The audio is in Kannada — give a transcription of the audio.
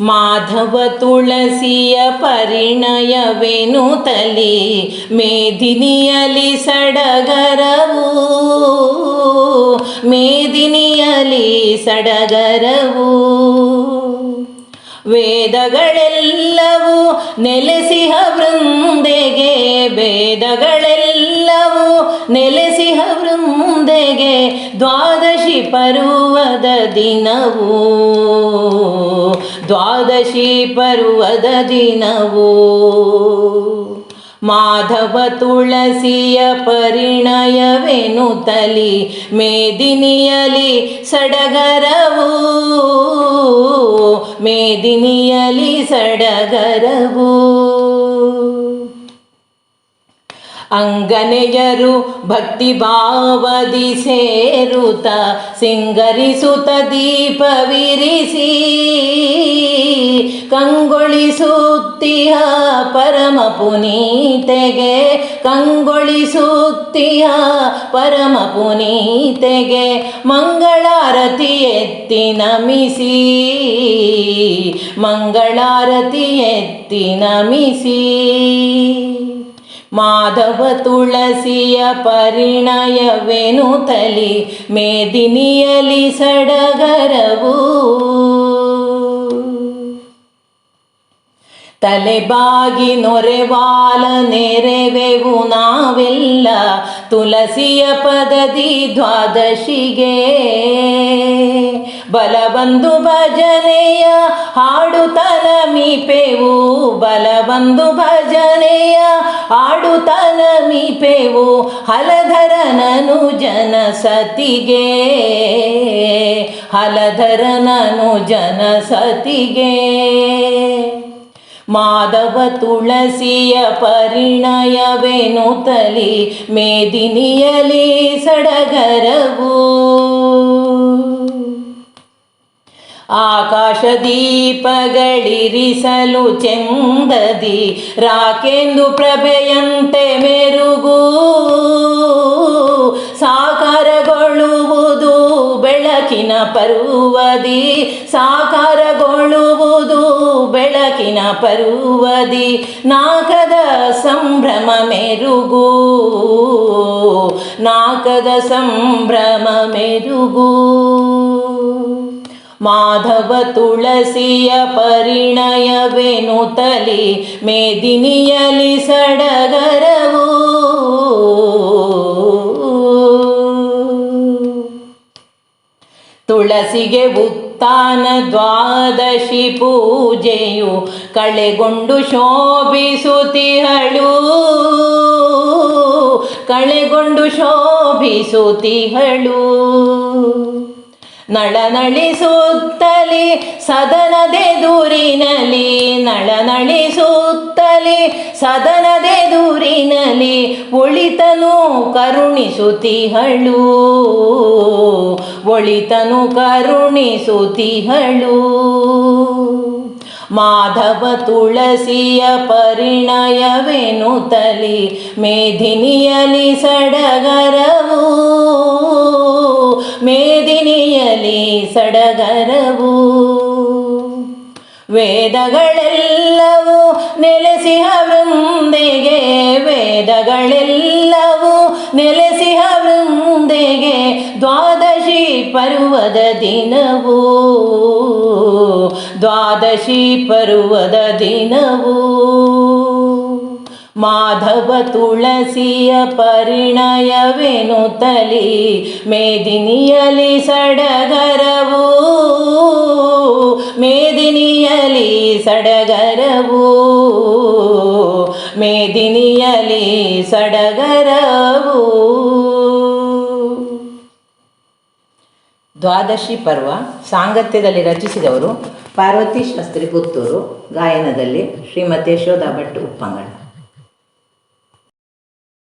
ಮಾಧವ ತುಳಸಿಯ ಪರಿಣಯವೇನು ತಲಿ ಮೇದಿನಿಯಲಿ ಸಡಗರವು ಮೇದಿನಿಯಲಿ ಸಡಗರವು. ವೇದಗಳೆಲ್ಲವೂ ನೆಲೆಸಿಹ ವೃಂದೆಗೆ ವೇದಗಳೆಲ್ಲವೂ ನೆಲೆಸಿಹ ವೃಂದೆಗೆ ದ್ವಾದಶಿ ಪರ್ವದ ದಿನವೂ. ದ್ವಾದಶಿ ಪರ್ವದ ದಿನವೂ. ಮಾಧವ ತುಳಸಿಯ ಪರಿಣಯವೇನು ತಲಿ ಮೇದಿನಿಯಲಿ ಸಡಗರವು. ಮೇದಿನಿಯಲಿ ಸಡಗರವು. ಅಂಗನೆಯರು ಭಕ್ತಿ ಭಾವದಿ ಸೇರುತ ಸಿಂಗರಿಸುತ ದೀಪವಿರಿಸಿ ಕಂಗೊಳಿಸುತ್ತಿಯ ಪರಮ ಪುನೀತೆಗೆ ಕಂಗೊಳಿಸುತ್ತಿಯ ಪರಮ ಪುನೀತೆಗೆ ಮಂಗಳಾರತಿ ಎತ್ತಿ ನಮಿಸಿ, ಮಂಗಳಾರತಿ ಎತ್ತಿ ನಮಿಸಿ. ಮಾಧವ ತುಳಸಿಯ ಪರಿಣಯವೇನು ತಲಿ ಮೇದಿನಿಯಲಿ ಸಡಗರವು ತಲೆಬಾಗಿ ನೊರೆವಾಲ ನೆರೆವೆವು ನಾವೆಲ್ಲ ತುಳಸಿಯ ಪದದಿ ದ್ವಾದಶಿಗೆ. ಬಲಬಂದು ಭಜನೆಯ ಹಾಡುತನ ಮೀಪೆವು, ಬಲಬಂದು ಭಜನೆಯ ಹಾಡುತನ ಮೀಪೆವು ಹಲಧರನನು ಜನಸತಿಗೆ ಹಲಧರನನು ಜನ ಸತಿಗೆ. ಮಾಧವ ತುಳಸಿಯ ಪರಿಣಯವೇನು ತಲಿ ಮೇದಿನಿಯಲಿ ಸಡಗರವು? ಆಕಾಶ ದೀಪಗಳಿರಿಸಲು ಚೆಂದದಿ ರಾಕೆಂದು ಪ್ರಭೆಯಂತೆ ಮೆರುಗು. ಸಾಕಾರಗೊಳ್ಳುವುದು ಬೆಳಕಿನ ಪರುವದಿ ಸಾಕಾರಗೊಳ್ಳುವುದು ಬೆಳಕಿನ ಪರುವದಿ ನಾಕದ ಸಂಭ್ರಮ ಮೆರುಗು ನಾಕದ ಸಂಭ್ರಮ ಮೆರುಗು ಮಾಧವ ತುಳಸಿಯ ಪರಿಣಯವೇನು ತಲಿ ಮೇದಿನಿಯಲಿ ಸಡಗರವು ತುಳಸಿಗೆ ಉತ್ತಾನ ದ್ವಾದಶಿ ಪೂಜೆಯು ಕಳೆಗೊಂಡು ಶೋಭಿಸುತಿಹಳು. ಕಳೆಗೊಂಡು ಶೋಭಿಸುತ್ತಿಹಳು ನಳನಳಿಸುತ್ತಲಿ ಸದನದೆದುರಿನಲಿ ನಳನಳಿಸುತ್ತಲಿ ಸದನದೆದುರಿನಲಿ ಒಳಿತನು ಕರುಣಿಸುತ್ತಿಹಳು ಒಳಿತನು ಕರುಣಿಸುತ್ತಿಹಳು ಮಾಧವ ತುಳಸಿಯ ಪರಿಣಯವೇನು ತಲಿ ಮೇದಿನಿಯಲಿ ಸಡಗರವು. ಮೇದಿನಿಯಲಿ ಸಡಗರವು. ವೇದಗಳೆಲ್ಲವೂ ನೆಲೆಸಿಹ ವೃಂದೆಗೆ ವೇದಗಳೆಲ್ಲವೂ ನೆಲೆಸಿಹ ವೃಂದೆಗೆ ದ್ವಾದಶಿ ಪರ್ವದ ದಿನವೂ. ದ್ವಾದಶಿ ಪರ್ವದ ದಿನವೂ. ಮಾಧವ ತುಳಸಿಯ ಪರಿಣಯವೇನು ತಲಿ ಮೇದಿನಿಯಲಿ ಸಡಗರವು. ಮೇದಿನಿಯಲಿ ಸಡಗರವು. ಮೇದಿನಿಯಲಿ ಸಡಗರವು. ದ್ವಾದಶಿ ಪರ್ವ ಸಾಂಗತ್ಯದಲ್ಲಿ ರಚಿಸಿದವರು ಪಾರ್ವತಿ ಶಾಸ್ತ್ರಿ ಪುತ್ತೂರು ಗಾಯನದಲ್ಲಿ ಶ್ರೀಮತಿ ಯಶೋಧ ಭಟ್ ಉಪ್ಪಂಗಡ